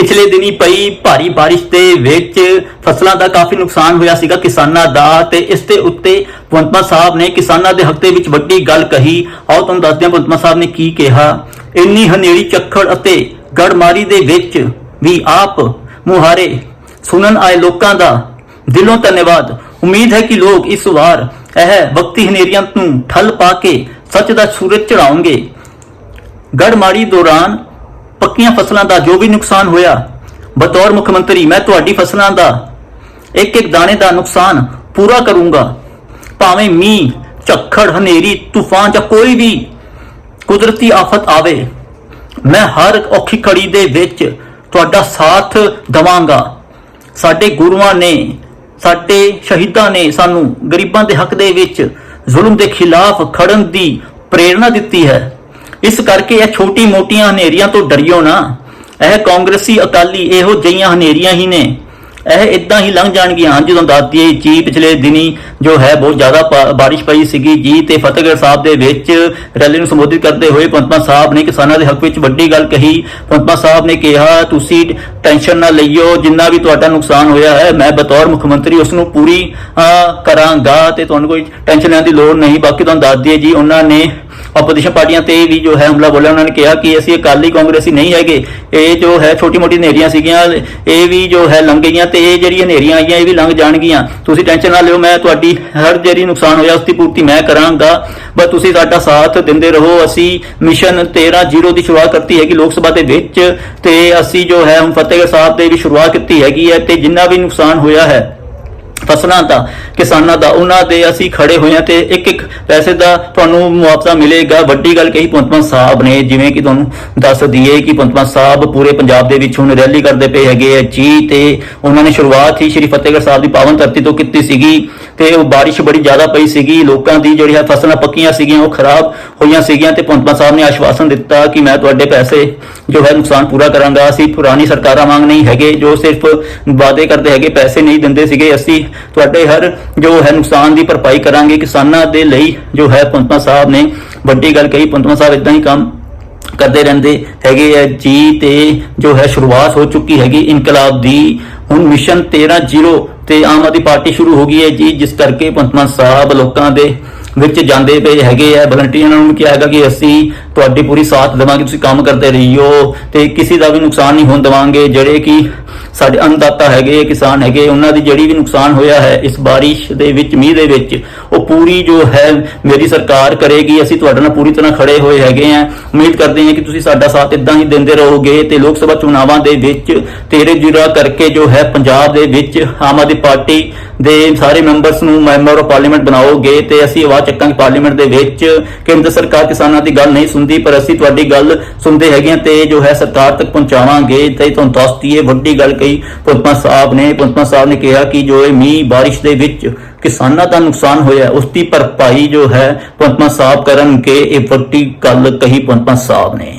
ਪਿਛਲੇ ਦਿਨੀ ਪਈ ਭਾਰੀ ਬਾਰਿਸ਼ ਦੇ ਵਿੱਚ ਫਸਲਾਂ ਦਾ ਕਾਫੀ ਨੁਕਸਾਨ ਹੋਇਆ ਸੀਗਾ ਕਿਸਾਨਾਂ ਦਾ ਤੇ ਇਸ ਦੇ ਉੱਤੇ ਭਗਵੰਤ ਸਾਹਿਬ ਨੇ ਕਿਸਾਨਾਂ ਦੇ ਹੱਕ ਦੇ ਵਿੱਚ ਵੱਡੀ ਗੱਲ ਕਹੀ। ਆਓ ਤੁਹਾਨੂੰ ਦੱਸਦੇ ਹਾਂ ਭਗਵੰਤ ਸਾਹਿਬ ਨੇ ਕੀ ਕਿਹਾ। ਇੰਨੀ ਹਨੇਰੀ ਚੱਖੜ ਅਤੇ ਗੜਮਾਰੀ ਦੇ ਵਿੱਚ ਵੀ ਆਪ ਮੁਹਾਰੇ ਸੁਣਨ ਆਏ ਲੋਕਾਂ ਦਾ ਦਿਲੋਂ ਧੰਨਵਾਦ। ਉਮੀਦ ਹੈ ਕਿ ਲੋਕ ਇਸ ਵਾਰ ਇਹ ਵਕਤੀ ਹਨੇਰੀਆਂ ਨੂੰ ਠੱਲ ਪਾ ਕੇ ਸੱਚ ਦਾ ਸੂਰਜ ਚੜਾਉਣਗੇ ਗੜਮਾਰੀ ਦੌਰਾਨ ਪੱਕੀਆਂ ਫਸਲਾਂ ਦਾ ਜੋ ਵੀ ਨੁਕਸਾਨ ਹੋਇਆ, ਬਤੌਰ ਮੁੱਖ ਮੰਤਰੀ ਮੈਂ ਤੁਹਾਡੀ ਫਸਲਾਂ ਦਾ ਇੱਕ ਇੱਕ ਦਾਣੇ ਦਾ ਨੁਕਸਾਨ ਪੂਰਾ ਕਰੂੰਗਾ। ਭਾਵੇਂ ਮੀਂਹ, ਝੱਖੜ, ਹਨੇਰੀ, ਤੂਫਾਨ ਜਾਂ ਕੋਈ ਵੀ ਕੁਦਰਤੀ ਆਫਤ ਆਵੇ, ਮੈਂ ਹਰ ਔਖੀ ਘੜੀ ਦੇ ਵਿੱਚ ਤੁਹਾਡਾ ਸਾਥ ਦਵਾਂਗਾ। ਸਾਡੇ ਗੁਰੂਆਂ ਨੇ, ਸਾਡੇ ਸ਼ਹੀਦਾਂ ਨੇ ਸਾਨੂੰ ਗਰੀਬਾਂ ਦੇ ਹੱਕ ਦੇ ਵਿੱਚ ਜ਼ੁਲਮ ਦੇ ਖਿਲਾਫ ਖੜਨ ਦੀ ਪ੍ਰੇਰਣਾ ਦਿੱਤੀ ਹੈ। ਇਸ ਕਰਕੇ ਇਹ ਛੋਟੀ ਮੋਟੀਆਂ ਹਨੇਰੀਆਂ ਤੋਂ ਡਰਿਓ ਨਾ। ਇਹ ਕਾਂਗਰਸੀ ਅਕਾਲੀ ਇਹੋ ਜਿਹੀਆਂ ਹਨੇਰੀਆਂ ਹੀ ਨੇ। ਇਹ ਇਦਾਂ ਹੀ ਲੰਘ ਜਾਣਗੀਆਂ ਜਦੋਂ ਦੱਸਦੀ ਹੈ ਜੀ ਪਿਛਲੇ ਦਿਨੀ ਜੋ ਹੈ ਬਹੁਤ ਜ਼ਿਆਦਾ ਬਾਰਿਸ਼ ਪਈ ਸੀਗੀ ਜੀ ਤੇ ਫਤਿਹਗੜ੍ਹ ਸਾਹਿਬ ਦੇ ਵਿੱਚ ਰੈਲੀ ਨੂੰ ਸੰਬੋਧਿਤ ਕਰਦੇ ਹੋਏ ਪੰਤਮਾ ਸਾਹਿਬ ਨੇ ਕਿਸਾਨਾਂ ਦੇ ਹੱਕ ਵਿੱਚ ਵੱਡੀ ਗੱਲ ਕਹੀ। ਪੰਤਮਾ ਸਾਹਿਬ ਨੇ ਕਿਹਾ, ਤੁਸੀਂ ਟੈਨਸ਼ਨ ਨਾ ਲਈਓ, ਜਿੰਨਾ ਵੀ ਤੁਹਾਡਾ ਨੁਕਸਾਨ ਹੋਇਆ ਹੈ, ਮੈਂ ਬਤੌਰ ਮੁੱਖ ਮੰਤਰੀ ਉਸ ਨੂੰ ਪੂਰੀ ਕਰਾਂਗਾ ਤੇ ਤੁਹਾਨੂੰ ਕੋਈ ਟੈਨਸ਼ਨ ਲੈਣ ਦੀ ਲੋੜ ਨਹੀਂ। ਬਾਕੀ ਤੁਹਾਨੂੰ ਦੱਸ ਦਈਏ ਜੀ, ਉਹਨਾਂ ਨੇ ਆਪੋਜੀਸ਼ਨ ਪਾਰਟੀਆਂ ਤੇ ਵੀ ਜੋ ਹੈ ਹਮਲਾ ਬੋਲਿਆ, ਉਹਨਾਂ ਨੇ ਕਿਹਾ ਕਿ ਅਸੀਂ ਅਕਾਲੀ ਕਾਂਗਰਸੀ ਨਹੀਂ ਹੈਗੇ। ਇਹ ਜੋ ਹੈ ਛੋਟੀ ਮੋਟੀ ਹਨੇਰੀਆਂ ਸੀਗੀਆਂ, ਇਹ ਵੀ ਜੋ ਹੈ ਲੰਘ ਗਈਆਂ ਤੇ ਇਹ ਜਿਹੜੀ ਹਨੇਰੀਆਂ ਆਈਆਂ, ਇਹ ਵੀ ਲੰਘ ਜਾਣਗੀਆਂ। ਤੁਸੀਂ ਟੈਨਸ਼ਨ ਨਾ ਲਿਓ, ਮੈਂ ਤੁਹਾਡੀ ਹਰ ਜਿਹੜੀ ਨੁਕਸਾਨ ਹੋਇਆ, ਉਸ ਦੀ ਪੂਰਤੀ ਮੈਂ ਕਰਾਂਗਾ। ਬਸ ਤੁਸੀਂ ਸਾਡਾ ਸਾਥ ਦਿੰਦੇ ਰਹੋ। ਅਸੀਂ ਮਿਸ਼ਨ 13-0 ਦੀ ਸ਼ੁਰੂਆਤ ਕਰਤੀ ਹੈਗੀ ਲੋਕ ਸਭਾ ਦੇ ਵਿੱਚ ਤੇ ਅਸੀਂ ਜੋ ਹੈ ਹੁਣ ਫਤਿਹਗੜ੍ਹ ਸਾਹਿਬ ਦੇ ਵੀ ਸ਼ੁਰੂਆਤ ਕੀਤੀ ਹੈਗੀ ਹੈ ਤੇ ਜਿੰਨਾ ਵੀ ਨੁਕਸਾਨ ਹੋਇਆ ਹੈ ਫਸਲਾਂ ਦਾ ਕਿਸਾਨਾਂ ਦਾ, ਉਹਨਾਂ ਦੇ ਅਸੀਂ ਖੜੇ ਹੋਏ ਹਾਂ ਤੇ ਇੱਕ ਇੱਕ ਪੈਸੇ ਦਾ ਤੁਹਾਨੂੰ ਮੁਆਵਜ਼ਾ ਮਿਲੇਗਾ। ਵੱਡੀ ਗੱਲ ਕਹੀ ਪੰਤਮਾ ਸਾਹਿਬ ਨੇ, ਜਿਵੇਂ ਕਿ ਤੁਹਾਨੂੰ ਦੱਸ ਦਈਏ ਕਿ ਪੰਤਮਾ ਸਾਹਿਬ ਪੂਰੇ ਪੰਜਾਬ ਦੇ ਵਿੱਚ ਹੁਣ ਰੈਲੀ ਕਰਦੇ ਪਏ ਹੈਗੇ ਆ, ਜੀ ਤੇ ਉਹਨਾਂ ਨੇ ਸ਼ੁਰੂਆਤ ਹੀ ਸ਼੍ਰੀ ਫਤਿਹਗੜ੍ਹ ਸਾਹਿਬ ਦੀ ਪਾਵਨ ਧਰਤੀ ਤੋਂ ਕੀਤੀ ਸੀਗੀ ਤੇ ਉਹ ਬਾਰਿਸ਼ ਬੜੀ ਜ਼ਿਆਦਾ ਪਈ ਸੀਗੀ, ਲੋਕਾਂ ਦੀ ਜਿਹੜੀ ਹੈ ਫਸਲਾਂ ਪੱਕੀਆਂ ਸੀਗੀਆਂ, ਉਹ ਖਰਾਬ ਹੋਈਆਂ ਸੀਗੀਆਂ ਤੇ ਪੰਤਮਾ ਸਾਹਿਬ ਨੇ ਆਸ਼ਵਾਸਨ ਦਿੱਤਾ ਕਿ ਮੈਂ ਤੁਹਾਡੇ ਪੈਸੇ ਜੋ ਹੈ ਨੁਕਸਾਨ ਪੂਰਾ ਕਰਾਂਗਾ। ਅਸੀਂ ਪੁਰਾਣੀ ਸਰਕਾਰਾਂ ਵਾਂਗ ਨਹੀਂ ਹੈਗੇ, ਜੋ ਸਿਰਫ ਵਾਅਦੇ ਕਰਦੇ ਹੈਗੇ, ਪੈਸੇ ਨਹੀਂ ਦਿੰਦੇ ਸੀਗੇ। ਅਸੀਂ ਤੁਹਾਡੇ ਹਰ ਜੋ ਹੈ ਨੁਕਸਾਨ ਦੀ ਭਰਪਾਈ ਕਰਾਂਗੇ। ਕਿਸਾਨਾਂ ਦੇ ਲਈ ਜੋ ਹੈ ਪੰਤਮਾ ਸਾਹਿਬ ਨੇ ਵੱਡੀ ਗੱਲ ਕਹੀ, ਪੰਤਮਾ ਸਾਹਿਬ ਇਦਾਂ ਹੀ ਕੰਮ ਕਰਦੇ ਰਹਿੰਦੇ ਹੈਗੇ ਆ। ਜੀ ਤੇ ਜੋ ਹੈ ਸ਼ੁਰੂਆਤ ਹੋ ਚੁੱਕੀ ਹੈਗੀ ਇਨਕਲਾਬ ਦੀ। ਹੁਣ ਮਿਸ਼ਨ 13-0 ਤੇ ਆਮ ਆਦਮੀ ਪਾਰਟੀ ਸ਼ੁਰੂ ਹੋ ਗਈ ਹੈ ਜੀ, ਜਿਸ ਕਰਕੇ ਪੰਤਮਾ ਸਾਹਿਬ ਲੋਕਾਂ ਦੇ ਵਿੱਚ ਜਾਂਦੇ ਪਏ ਹੈਗੇ ਆ। ਵਲੰਟੀਅਰਾਂ ਨੂੰ ਕਿਹਾ ਹੈਗਾ ਕਿ ਅਸੀਂ ਤੁਹਾਡੀ ਪੂਰੀ ਸਾਥ ਦੇਵਾਂਗੇ, ਤੁਸੀਂ ਕੰਮ ਕਰਦੇ ਰਹੀਓ ਤੇ ਕਿਸੇ ਦਾ ਵੀ ਨੁਕਸਾਨ ਨਹੀਂ ਹੋਣ ਦੇਵਾਂਗੇ। ਜਿਹੜੇ ਕਿ ਸਾਡੇ ਅੰਨਦਾਤਾ ਹੈਗੇ, ਕਿਸਾਨ ਹੈਗੇ, ਉਹਨਾਂ ਦੀ ਜਿਹੜੀ ਵੀ ਨੁਕਸਾਨ ਹੋਇਆ ਹੈ, ਇਸ ਬਾਰਿਸ਼ ਦੇ ਵਿੱਚ, ਮੀਂਹ ਦੇ ਵਿੱਚ, ਉਹ ਪੂਰੀ ਜੋ ਹੈ ਮੇਰੀ ਸਰਕਾਰ ਕਰੇਗੀ। ਅਸੀਂ ਤੁਹਾਡੇ ਨਾਲ ਪੂਰੀ ਤਰ੍ਹਾਂ ਖੜੇ ਹੋਏ ਹੈਗੇ ਆ ਉਮੀਦ ਕਰਦੇ ਹਾਂ ਕਿ ਤੁਸੀਂ ਸਾਡਾ ਸਾਥ ਇਦਾਂ ਹੀ ਦਿੰਦੇ ਰਹੋਗੇ ਤੇ ਲੋਕ ਸਭਾ ਚੁਣਾਵਾਂ ਦੇ ਵਿੱਚ, ਤੇਰੇ ਜੁਰਾ ਕਰਕੇ ਜੋ ਹੈ ਪੰਜਾਬ ਦੇ ਵਿੱਚ ਆਮ ਆਦਮੀ ਪਾਰਟੀ ਦੇ ਸਾਰੇ ਮੈਂਬਰਸ ਨੂੰ ਮੈਂਬਰ ਆਫ ਪਾਰਲੀਮੈਂਟ ਬਣਾਓਗੇ ਤੇ ਅਸੀਂ ਆਵਾਜ਼ ਚੱਕਾਂਗੇ ਪਾਰਲੀਮੈਂਟ ਦੇ ਵਿੱਚ। ਕੇਂਦਰ ਸਰਕਾਰ ਕਿਸਾਨਾਂ ਦੀ ਗੱਲ ਨਹੀਂ ਸੁਣਦੀ, ਪਰ ਅਸੀਂ ਤੁਹਾਡੀ ਗੱਲ ਸੁਣਦੇ ਹੈਗੇ ਤੇ ਜੋ ਹੈ ਸਰਕਾਰ ਤੱਕ ਪਹੁੰਚਾਵਾਂਗੇ। ਤੇ ਤੁਹਾਨੂੰ ਦੱਸ ਦਈਏ ਵੱਡੀ ਗੱਲ ਕਹੀ ਪੰਤਮਾ ਸਾਹਿਬ ਨੇ। ਪੰਤਮਾ ਸਾਹਿਬ ਨੇ ਕਿਹਾ ਕਿ ਜੋ ਇਹ ਮੀਂਹ ਬਾਰਿਸ਼ ਦੇ ਵਿੱਚ ਕਿਸਾਨਾਂ ਦਾ ਨੁਕਸਾਨ ਹੋਇਆ, ਉਸ ਦੀ ਭਰਪਾਈ ਜੋ ਹੈ ਪੰਤਮਾ ਸਾਹਿਬ ਕਰਨਗੇ, ਇਹ ਵੱਡੀ ਗੱਲ ਕਹੀ ਪੰਤਮਾ ਸਾਹਿਬ ਨੇ।